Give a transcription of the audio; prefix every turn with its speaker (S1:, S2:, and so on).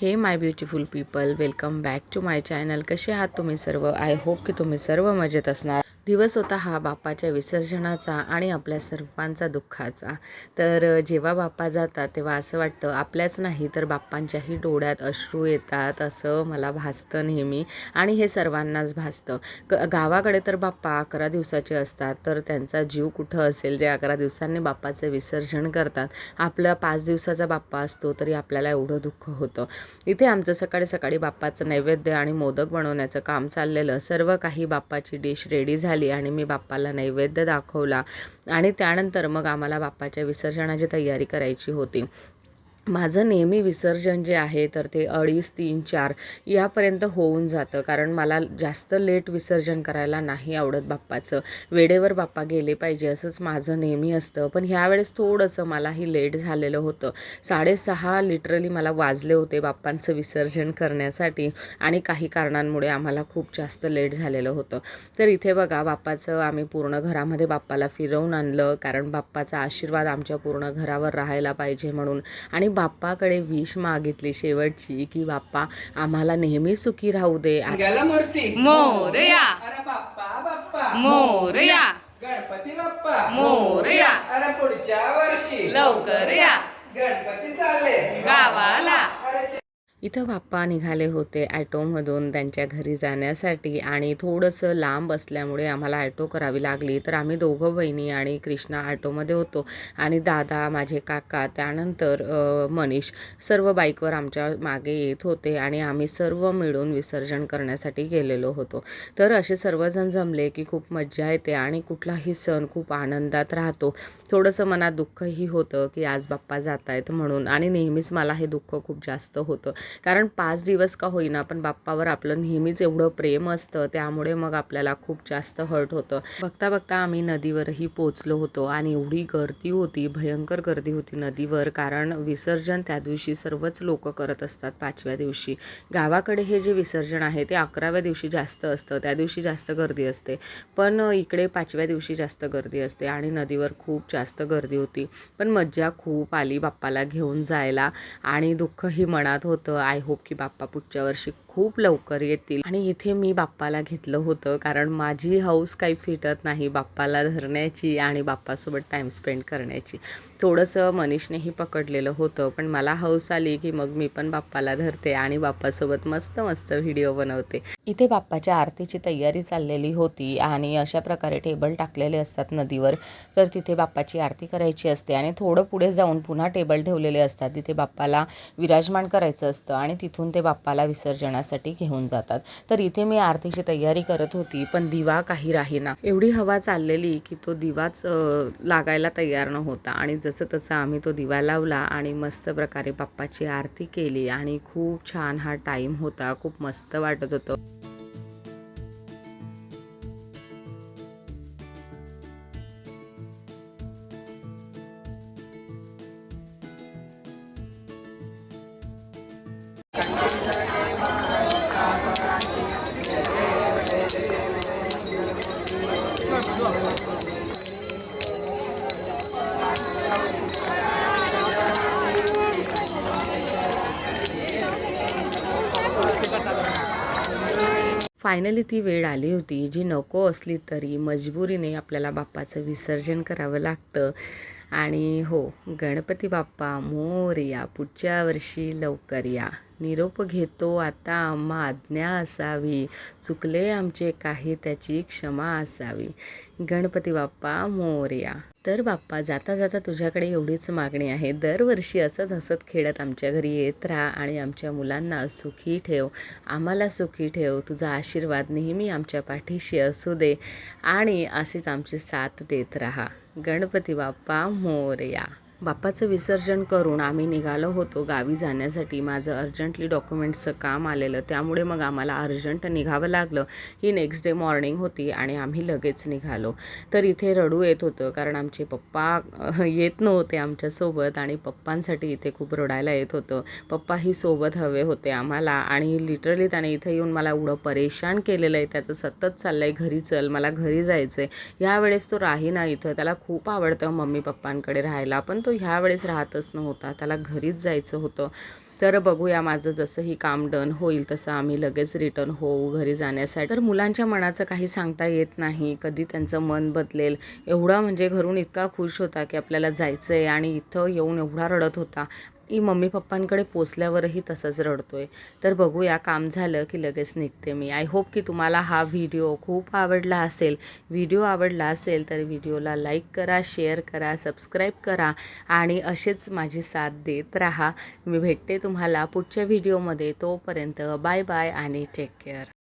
S1: Hey my beautiful people welcome back to my channel कसे आहात तुम्ही सर्व? आय होप की तुम्ही सर्व मजेत असणार. दिवस होता हा बाप्पाच्या विसर्जनाचा आणि आपल्या सर्वांचा दुःखाचा. तर जेव्हा बाप्पा जातात तेव्हा असं वाटतं आपल्याच नाही तर बाप्पांच्याही डोळ्यात अश्रू येतात असं मला भासतं नेहमी आणि हे सर्वांनाच भासतं. क गावाकडे तर बाप्पा अकरा दिवसाचे असतात तर त्यांचा जीव कुठं असेल जे अकरा दिवसांनी बाप्पाचं विसर्जन करतात आपला पाच दिवसाचा बाप्पा असतो तरी आपल्याला एवढं दुःख होतं. इथे आमचं सकाळी सकाळी बाप्पाचं नैवेद्य आणि मोदक बनवण्याचं काम चाललेलं सर्व काही बाप्पाची डिश रेडी झाली आणि मी बाप्पाला नैवेद्य दाखवला. आणि त्यानंतर मग आम्हाला बाप्पाच्या विसर्जनाची तयारी करायची होती. माझं नेहमी विसर्जन जे आहे तर ते अडीच तीन चार यापर्यंत होऊन जातं. कारण मला जास्त लेट विसर्जन करायला नाही आवडत बाप्पाचं. वेळेवर बाप्पा गेले पाहिजे असंच माझं नेहमी असतं. पण ह्यावेळेस थोडंसं मलाही लेट झालेलं होतं. साडेसहा लिटरली मला वाजले होते बाप्पांचं विसर्जन करण्यासाठी आणि काही कारणांमुळे आम्हाला खूप जास्त लेट झालेलं होतं. तर इथे बघा बाप्पाचं आम्ही पूर्ण घरामध्ये बाप्पाला फिरवून आणलं. कारण बाप्पाचा आशीर्वाद आमच्या पूर्ण घरावर राहायला पाहिजे म्हणून. आणि बाप्पाकडे विश मागितली शेवटची की बाप्पा आम्हाला नेहमी सुखी राहू दे.
S2: मोरया.
S3: अरे बाप्पा बाप्पा.
S2: मोरया.
S3: गणपती बाप्पा.
S2: मोरया.
S3: अरे पुढच्या वर्षी.
S2: लवकर या.
S3: गणपती चालले.
S2: गावाला.
S1: इथं बाप्पा निघाले होते ॲटोमधून त्यांच्या घरी जाण्यासाठी आणि थोडंसं लांब असल्यामुळे आम्हाला ॲटो करावी लागली. तर आम्ही दोघं बहिणी आणि कृष्णा ॲटोमध्ये होतो आणि दादा माझे काका त्यानंतर मनीष सर्व बाईकवर आमच्या मागे येत होते आणि आम्ही सर्व मिळून विसर्जन करण्यासाठी गेलेलो होतो. तर असे सर्वजण जमले की खूप मज्जा येते आणि कुठलाही सण खूप आनंदात राहतो. थोडंसं मनात दुःखही होतं की आज बाप्पा जात आहेत म्हणून आणि नेहमीच मला हे दुःख खूप जास्त होतं. कारण पाच दिवस का होईना पण बाप्पावर आपलं नेहमीच एवढं प्रेम असतं त्यामुळे मग आपल्याला खूप जास्त हर्ट होतं. बघता बघता आम्ही नदीवरही पोचलो होतो आणि एवढी गर्दी होती भयंकर गर्दी होती नदीवर कारण विसर्जन त्या दिवशी सर्वच लोक करत असतात पाचव्या दिवशी. गावाकडे हे जे विसर्जन आहे ते अकराव्या दिवशी जास्त असतं त्या दिवशी जास्त गर्दी असते. पण इकडे पाचव्या दिवशी जास्त गर्दी असते आणि नदीवर खूप जास्त गर्दी होती. पण मज्जा खूप आली बाप्पाला घेऊन जायला आणि दुःखही मनात होतं आय होप की बाप्पा पुढच्या वर्षी खूप लवकर येतील. आणि इथे मी बाप्पाला घेतलं होतं कारण माझी हौस काही फिटत नाही बाप्पाला धरण्याची आणि बाप्पासोबत टाईम स्पेंड करण्याची. थोडंसं मनीषनेही पकडलेलं होतं पण मला हौस आली की मग मी पण बाप्पाला धरते आणि बाप्पासोबत मस्त मस्त व्हिडिओ बनवते. इथे बाप्पाच्या आरतीची तयारी चाललेली होती आणि अशा प्रकारे टेबल टाकलेले असतात नदीवर. तर तिथे बाप्पाची आरती करायची असते आणि थोडं पुढे जाऊन पुन्हा टेबल ठेवलेले असतात. तिथे बाप्पाला विराजमान करायचं असतं. आणि तिथून ते बाप्पाला विसर्जनासाठी घेऊन जातात. तर इथे मी आरतीची तयारी करत होती पण दिवा काही राहीना. एवढी हवा चाललेली की तो दिवाच लागायला तयार नव्हता. आणि जसं तसं आम्ही तो दिवा लावला आणि मस्त प्रकारे बाप्पाची आरती केली आणि खूप छान हा टाईम होता. खूप मस्त वाटत होतं. फायनली ती वेळ आली होती. जी नको असली तरी मजबुरीने आपल्याला बाप्पाचं विसर्जन करावं लागतं. आणि हो गणपती बाप्पा मोर या पुढच्या वर्षी लवकर या. निरोप घेतो आता आम्हा आज्ञा असावी. चुकले आमचे काही त्याची क्षमा असावी. गणपती बाप्पा मोरया तर बाप्पा जाता जाता तुझ्याकडे एवढीच मागणी आहे. दरवर्षी असंच हसत खेळत आमच्या घरी येत राहा आणि आमच्या मुलांना सुखी ठेव. आम्हाला सुखी ठेव. तुझा आशीर्वाद नेहमी आमच्या पाठीशी असू दे आणि अशीच आमची साथ देत राहा. गणपती बाप्पा मोरया. बाप्पाचं विसर्जन करून आम्ही निघालो होतो गावी जाण्यासाठी. माझं अर्जंटली डॉक्युमेंट्सचं काम आलेलं. त्यामुळे मग आम्हाला अर्जंट निघावं लागलं. ही नेक्स्ट डे मॉर्निंग होती आणि आम्ही लगेच निघालो. तर इथे रडू येत होतं कारण आमचे पप्पा येत नव्हते आमच्यासोबत आणि पप्पांसाठी इथे खूप रडायला येत होतं. पप्पाही सोबत हवे होते आम्हाला आणि लिटरली त्याने इथे येऊन मला एवढं परेशान केलेलं आहे. त्याचं सतत चाललं आहे घरी चल मला घरी जायचं आहे यावेळेस तो राही ना इथं. त्याला खूप आवडतं मम्मी पप्पांकडे राहायला. पण तो ह्या वेळेस राहतच नव्हता. त्याला घरीच जायचं होतं. तर बघूया माझं जसंही काम डन होईल तसं आम्ही लगेच रिटर्न होऊ घरी जाण्यासाठी. तर मुलांच्या मनाचं काही सांगता येत नाही. कधी त्यांचं मन बदलेल. एवढा म्हणजे घरून इतका खुश होता की आपल्याला जायचं आहे आणि इथं येऊन एवढा रडत होता. की मम्मी पप्पांकडे पोचल्यावरही तसंच रडतो आहे तर बघूया काम झालं की लगेच निघते मी. आय होप की तुम्हाला हा व्हिडिओ खूप आवडला असेल. व्हिडिओ आवडला असेल तर व्हिडिओला लाईक करा शेअर करा सबस्क्राईब करा आणि असेच माझी साथ देत राहा. मी भेटते तुम्हाला पुढच्या व्हिडिओमध्ये तोपर्यंत बाय बाय आणि टेक केअर